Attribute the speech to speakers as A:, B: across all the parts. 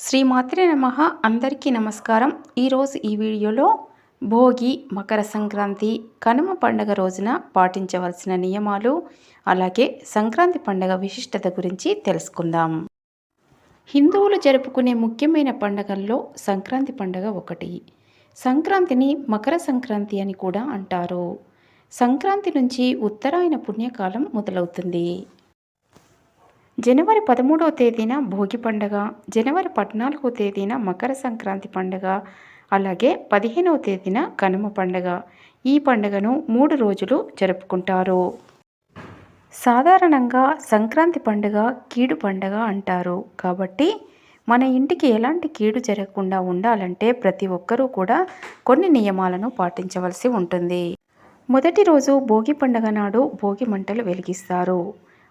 A: శ్రీమాత్రే నమ. అందరికీ నమస్కారం. ఈరోజు ఈ వీడియోలో భోగి మకర సంక్రాంతి కనుమ పండగ రోజున పాటించవలసిన నియమాలు అలాగే సంక్రాంతి పండగ విశిష్టత గురించి తెలుసుకుందాం. హిందువులు జరుపుకునే ముఖ్యమైన పండగల్లో సంక్రాంతి పండగ ఒకటి. సంక్రాంతిని మకర సంక్రాంతి అని కూడా అంటారు. సంక్రాంతి నుంచి ఉత్తరాయణ పుణ్యకాలం మొదలవుతుంది. జనవరి పదమూడవ తేదీన భోగి పండగ జనవరి పద్నాలుగో తేదీన మకర సంక్రాంతి పండగ అలాగే పదిహేనవ తేదీన కనుమ పండగ. ఈ పండుగను మూడు రోజులు జరుపుకుంటారు. సాధారణంగా సంక్రాంతి పండుగ కీడు పండగ అంటారు. కాబట్టి మన ఇంటికి ఎలాంటి కీడు జరగకుండా ఉండాలంటే ప్రతి ఒక్కరూ కూడా కొన్ని నియమాలను పాటించవలసి ఉంటుంది. మొదటి రోజు భోగి పండుగ నాడు భోగి మంటలు వెలిగిస్తారు.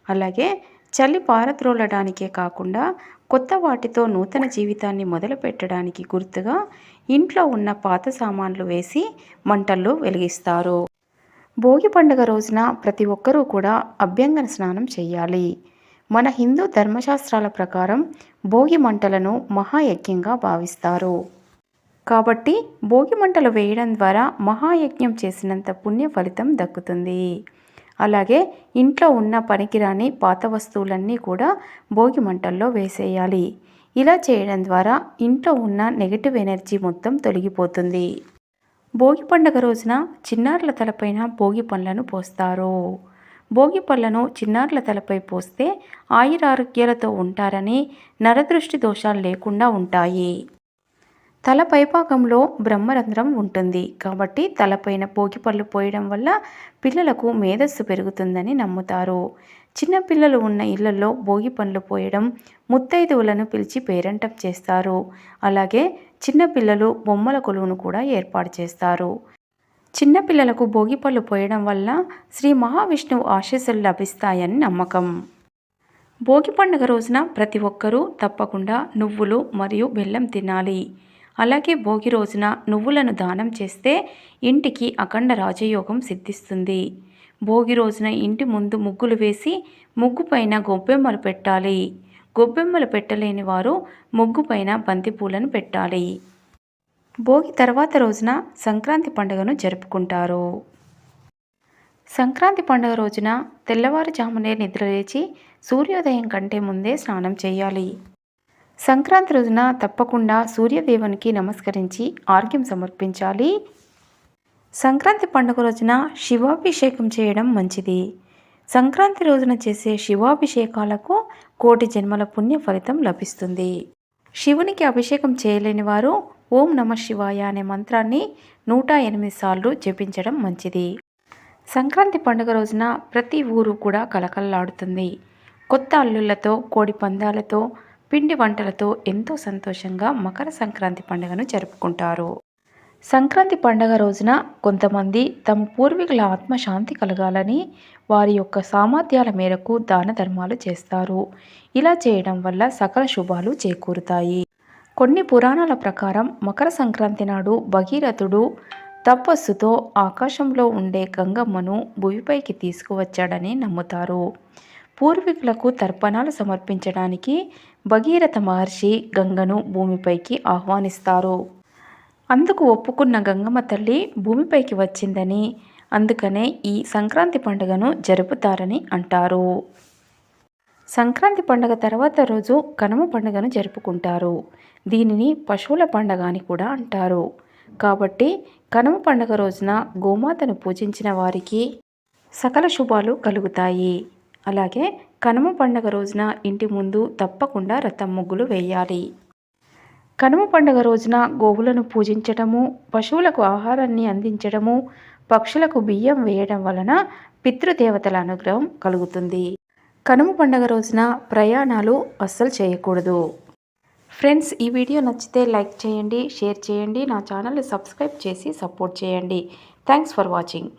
A: అలాగే చలి పారద్రోలడానికే కాకుండా కొత్త వాటితో నూతన జీవితాన్ని మొదలుపెట్టడానికి గుర్తుగా ఇంట్లో ఉన్న పాత సామాన్లు వేసి మంటల్లో వెలిగిస్తారు. భోగి పండుగ రోజున ప్రతి ఒక్కరూ కూడా అభ్యంగన స్నానం చేయాలి. మన హిందూ ధర్మశాస్త్రాల ప్రకారం భోగి మంటలను మహాయజ్ఞంగా భావిస్తారు. కాబట్టి భోగి మంటలు వేయడం ద్వారా మహాయజ్ఞం చేసినంత పుణ్య ఫలితం దక్కుతుంది. అలాగే ఇంట్లో ఉన్న పనికిరాని పాత వస్తువులన్నీ కూడా భోగి మంటల్లో వేసేయాలి. ఇలా చేయడం ద్వారా ఇంట్లో ఉన్న నెగిటివ్ ఎనర్జీ మొత్తం తొలగిపోతుంది. భోగి పండుగ రోజున చిన్నారుల తలపైన భోగి పండ్లను పోస్తారు. భోగి పళ్ళను చిన్నారుల తలపై పోస్తే ఆయురారోగ్యాలతో ఉంటారని నరదృష్టి దోషాలు లేకుండా ఉంటాయి. తల పైపాకంలో బ్రహ్మరంధ్రం ఉంటుంది. కాబట్టి తలపైన పోగిపళ్ళు పోయడం వల్ల పిల్లలకు మేధస్సు పెరుగుతుందని నమ్ముతారు. చిన్నపిల్లలు ఉన్న ఇళ్ళలో భోగి పండ్లు పోయడం ముత్తైదువులను పిలిచి పేరంటం చేస్తారు. అలాగే చిన్నపిల్లలు బొమ్మల కొలువును కూడా ఏర్పాటు చేస్తారు. చిన్నపిల్లలకు భోగిపళ్ళు పోయడం వల్ల శ్రీ మహావిష్ణువు ఆశీస్సులు లభిస్తాయని నమ్మకం. భోగి పండుగ రోజున ప్రతి ఒక్కరూ తప్పకుండా నువ్వులు మరియు బెల్లం తినాలి. అలాగే భోగి రోజున నువ్వులను దానం చేస్తే ఇంటికి అఖండ రాజయోగం సిద్ధిస్తుంది. భోగి రోజున ఇంటి ముందు ముగ్గులు వేసి ముగ్గు పైన గొబ్బెమ్మలు పెట్టాలి. గొబ్బెమ్మలు పెట్టలేని వారు ముగ్గు పైన బంతిపూలను పెట్టాలి. భోగి తర్వాత రోజున సంక్రాంతి పండుగను జరుపుకుంటారు. సంక్రాంతి పండుగ రోజున తెల్లవారుజామునే నిద్రలేచి సూర్యోదయం కంటే ముందే స్నానం చేయాలి. సంక్రాంతి రోజున తప్పకుండా సూర్యదేవునికి నమస్కరించి ఆర్ఘ్యం సమర్పించాలి. సంక్రాంతి పండుగ రోజున శివాభిషేకం చేయడం మంచిది. సంక్రాంతి రోజున చేసే శివాభిషేకాలకు కోటి జన్మల పుణ్య ఫలితం లభిస్తుంది. శివునికి అభిషేకం చేయలేని వారు ఓం నమ శివాయ అనే మంత్రాన్ని నూట ఎనిమిది సార్లు జపించడం మంచిది. సంక్రాంతి పండుగ రోజున ప్రతి ఊరు కూడా కలకల్లాడుతుంది కొత్త అల్లుళ్ళతో కోడి పందాలతో పిండి వంటలతో ఎంతో సంతోషంగా మకర సంక్రాంతి పండుగను జరుపుకుంటారు. సంక్రాంతి పండుగ రోజున కొంతమంది తమ పూర్వీకుల ఆత్మశాంతి కలగాలని వారి యొక్క సామర్థ్యాల మేరకు దాన ధర్మాలు చేస్తారు. ఇలా చేయడం వల్ల సకల శుభాలు చేకూరుతాయి. కొన్ని పురాణాల ప్రకారం మకర సంక్రాంతి నాడు భగీరథుడు తపస్సుతో ఆకాశంలో ఉండే గంగమ్మను భూమిపైకి తీసుకువచ్చాడని నమ్ముతారు. పూర్వీకులకు తర్పణాలు సమర్పించడానికి భగీరథ మహర్షి గంగను భూమిపైకి ఆహ్వానిస్తారు. అందుకు ఒప్పుకున్న గంగమ్మ తల్లి భూమిపైకి వచ్చిందని అందుకనే ఈ సంక్రాంతి పండుగను జరుపుతారని అంటారు. సంక్రాంతి పండుగ తర్వాత రోజు కనుమ పండుగను జరుపుకుంటారు. దీనిని పశువుల పండుగ అని కూడా అంటారు. కాబట్టి కనుమ పండుగ రోజున గోమాతను పూజించిన వారికి సకల శుభాలు కలుగుతాయి. అలాగే కనుమ పండుగ రోజున ఇంటి ముందు తప్పకుండా రథం ముగ్గులు వేయాలి. కనుమ పండుగ రోజున గోవులను పూజించటము పశువులకు ఆహారాన్ని అందించడము పక్షులకు బియ్యం వేయడం వలన పితృదేవతల అనుగ్రహం కలుగుతుంది. కనుమ పండుగ రోజున ప్రయాణాలు అస్సలు చేయకూడదు. ఫ్రెండ్స్ ఈ వీడియో నచ్చితే లైక్ చేయండి షేర్ చేయండి నా ఛానల్ని సబ్స్క్రైబ్ చేసి సపోర్ట్ చేయండి. Thanks for watching.